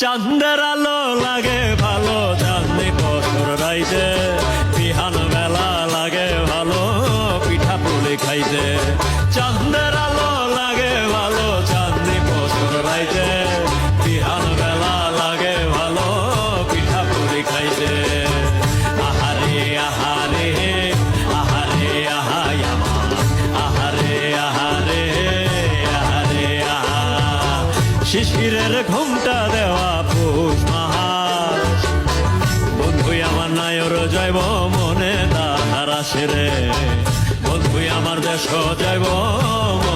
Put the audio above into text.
চান্দের আলো লাগে ভালো চাঁদনি পথর রাইতে বিহান মেলা লাগে ভালো, পিঠা পুলি খাইতে চান্দের আলো লাগে ভালো চাঁদনি পথর রাইতে শিশিরের ঘুমটা দেওয়া পুষ মাহা বন্ধুই আমার নায়র জৈব মনে তাহার আসে রে। বন্ধুই আমার দেশ জয়ব তাহার